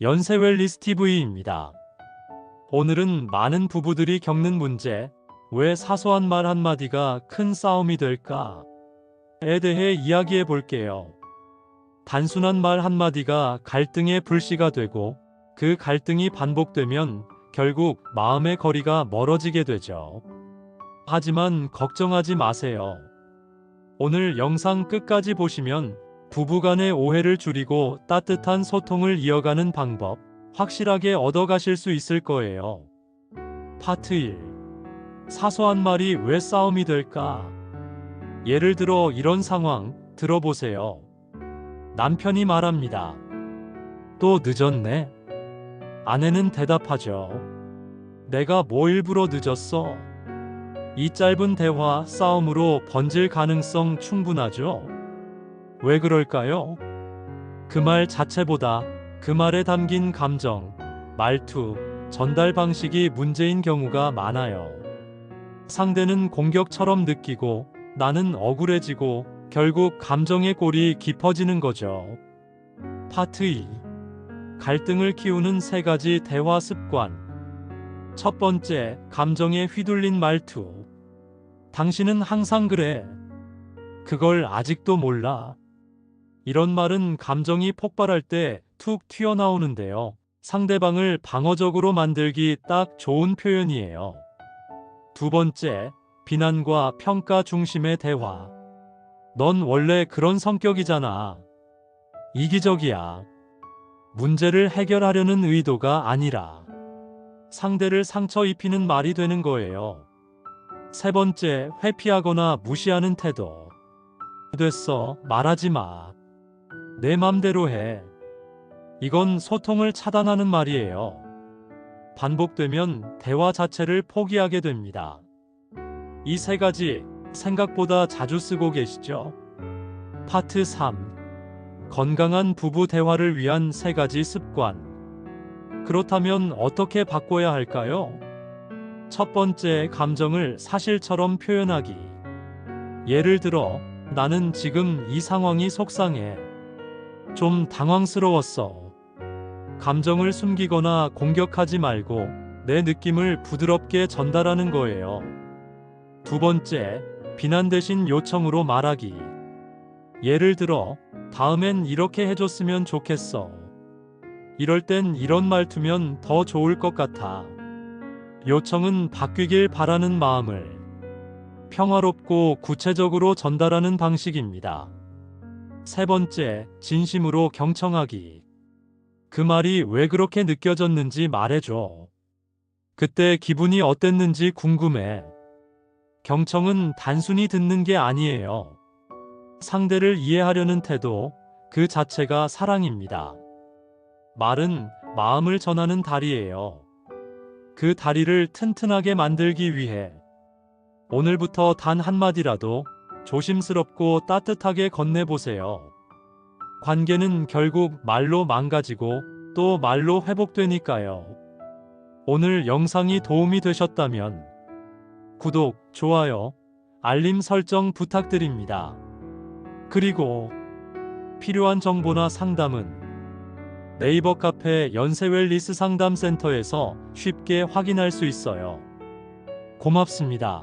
연세웰리스 TV입니다. 오늘은 많은 부부들이 겪는 문제, 왜 사소한 말 한마디가 큰 싸움이 될까? 에 대해 이야기해 볼게요. 단순한 말 한마디가 갈등의 불씨가 되고 그 갈등이 반복되면 결국 마음의 거리가 멀어지게 되죠. 하지만 걱정하지 마세요. 오늘 영상 끝까지 보시면 부부간의 오해를 줄이고 따뜻한 소통을 이어가는 방법 확실하게 얻어가실 수 있을 거예요. 파트 1. 사소한 말이 왜 싸움이 될까? 예를 들어 이런 상황 들어보세요. 남편이 말합니다. 또 늦었네. 아내는 대답하죠. 내가 뭐 일부러 늦었어? 이 짧은 대화 싸움으로 번질 가능성 충분하죠? 왜 그럴까요? 그 말 자체보다 그 말에 담긴 감정, 말투, 전달 방식이 문제인 경우가 많아요. 상대는 공격처럼 느끼고 나는 억울해지고 결국 감정의 골이 깊어지는 거죠. 파트 2. 갈등을 키우는 세 가지 대화 습관. 첫 번째, 감정에 휘둘린 말투. 당신은 항상 그래. 그걸 아직도 몰라. 이런 말은 감정이 폭발할 때 툭 튀어나오는데요. 상대방을 방어적으로 만들기 딱 좋은 표현이에요. 두 번째, 비난과 평가 중심의 대화. 넌 원래 그런 성격이잖아. 이기적이야. 문제를 해결하려는 의도가 아니라 상대를 상처 입히는 말이 되는 거예요. 세 번째, 회피하거나 무시하는 태도. 됐어, 말하지 마. 내 맘대로 해. 이건 소통을 차단하는 말이에요. 반복되면 대화 자체를 포기하게 됩니다. 이 세 가지 생각보다 자주 쓰고 계시죠? 파트 3. 건강한 부부 대화를 위한 세 가지 습관. 그렇다면 어떻게 바꿔야 할까요? 첫 번째, 감정을 사실처럼 표현하기. 예를 들어, 나는 지금 이 상황이 속상해. 좀 당황스러웠어. 감정을 숨기거나 공격하지 말고 내 느낌을 부드럽게 전달하는 거예요. 두 번째, 비난 대신 요청으로 말하기. 예를 들어, 다음엔 이렇게 해줬으면 좋겠어. 이럴 땐 이런 말투면 더 좋을 것 같아. 요청은 바뀌길 바라는 마음을 평화롭고 구체적으로 전달하는 방식입니다. 세 번째, 진심으로 경청하기. 그 말이 왜 그렇게 느껴졌는지 말해줘. 그때 기분이 어땠는지 궁금해. 경청은 단순히 듣는 게 아니에요. 상대를 이해하려는 태도, 그 자체가 사랑입니다. 말은 마음을 전하는 다리예요. 그 다리를 튼튼하게 만들기 위해 오늘부터 단 한마디라도 조심스럽고 따뜻하게 건네보세요. 관계는 결국 말로 망가지고 또 말로 회복되니까요. 오늘 영상이 도움이 되셨다면 구독, 좋아요, 알림 설정 부탁드립니다. 그리고 필요한 정보나 상담은 네이버 카페 연세웰리스 상담센터에서 쉽게 확인할 수 있어요. 고맙습니다.